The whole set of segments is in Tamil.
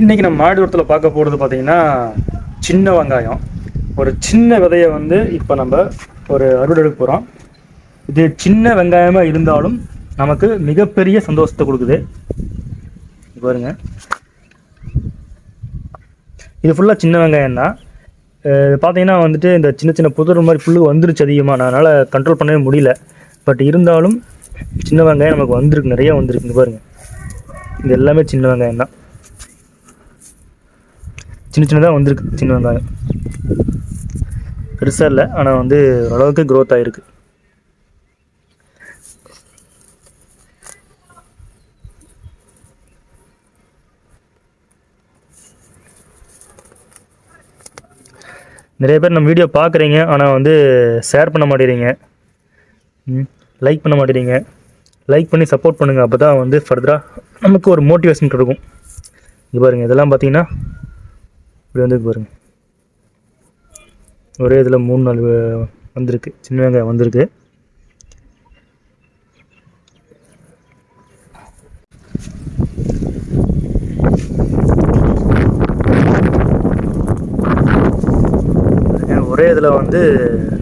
இன்றைக்கி நம்ம மாடி பார்க்க போகிறது பார்த்தீங்கன்னா சின்ன வெங்காயம். ஒரு சின்ன விதையை வந்து இப்போ நம்ம ஒரு அறுவடை எடுக்க போகிறோம் இது சின்ன வெங்காயமாக இருந்தாலும் நமக்கு மிகப்பெரிய சந்தோஷத்தை கொடுக்குது. பாருங்க. இது ஃபுல்லாக சின்ன வெங்காயம் தான். பார்த்தீங்கன்னா வந்துட்டு இந்த சின்ன சின்ன புதர் மாதிரி புல்லு வந்துருச்சு அதிகமாக நான் அதனால் கண்ட்ரோல் பண்ணவே முடியல. பட் இருந்தாலும் சின்ன வெங்காயம் நமக்கு வந்திருக்கு நிறைய வந்திருக்குங்க பாருங்கள் இது எல்லாமே சின்ன வெங்காயம் தான். சின்ன சின்னதாக வந்திருக்கு சின்ன வெங்காயம். பெருசாக இல்லை ஆனால் வந்து ஓரளவுக்கு க்ரோத் ஆகிருக்கு நிறைய பேர் நம்ம வீடியோ பார்க்குறீங்க ஆனால் வந்து ஷேர் பண்ண மாட்டேறீங்க லைக் பண்ண மாட்டேறீங்க லைக் பண்ணி சப்போர்ட் பண்ணுங்கள் அப்போ தான் வந்து ஃபர்தராக நமக்கு ஒரு மோட்டிவேஷன் இருக்கும் இது பாருங்கள் இதெல்லாம் பார்த்தீங்கன்னா இப்படி வந்து பாருங்க. ஒரே இதில் மூணு நாலு வந்திருக்கு. சின்ன வெங்காயம் வந்திருக்கு. ஒரே இதில் வந்து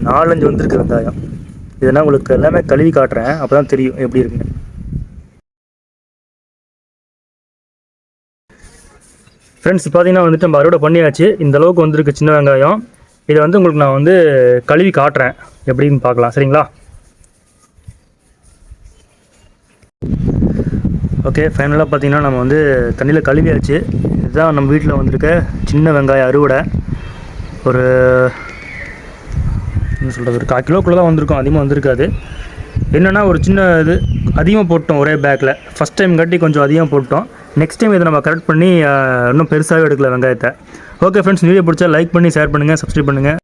நாலஞ்சு வந்திருக்கு வெங்காயம். இதெல்லாம் உங்களுக்கு எல்லாமே கழுவி காட்டுறேன். அப்போ தான் தெரியும் எப்படி இருக்குன்னு. ஃப்ரெண்ட்ஸ் பார்த்தீங்கன்னா வந்துட்டு நம்ம அறுவடை பண்ணியாச்சு. இந்த அளவுக்கு வந்திருக்கு சின்ன வெங்காயம். இதை வந்து உங்களுக்கு நான் வந்து கழுவி காட்டுறேன். எப்படின்னு பார்க்கலாம். சரிங்களா? ஓகே ஃபைனலாக பார்த்தீங்கன்னா நம்ம வந்து தண்ணியில் கழுவியாச்சு. இதுதான் நம்ம வீட்டில் வந்திருக்க சின்ன வெங்காய அறுவடை. ஒரு என்ன சொல்கிறது ஒரு கால் கிலோக்குள்ளே தான் வந்திருக்கும். அதிகமாக வந்திருக்காது. என்னென்னா ஒரு சின்ன இது அதிகமாக போட்டோம் ஒரே பேக்கில் ஃபஸ்ட் டைம் கட்டி கொஞ்சம் அதிகமாக போட்டோம். நெக்ஸ்ட் டைம் இதை நம்ம கரெக்ட் பண்ணி இன்னும் பெருசாகவே எடுக்கல வெங்காயத்தை. ஓகே ஃப்ரெண்ட்ஸ் வீடியோ பிடிச்சா லைக் பண்ணி ஷேர் பண்ணுங்கள் சப்ஸ்கிரைப் பண்ணுங்கள்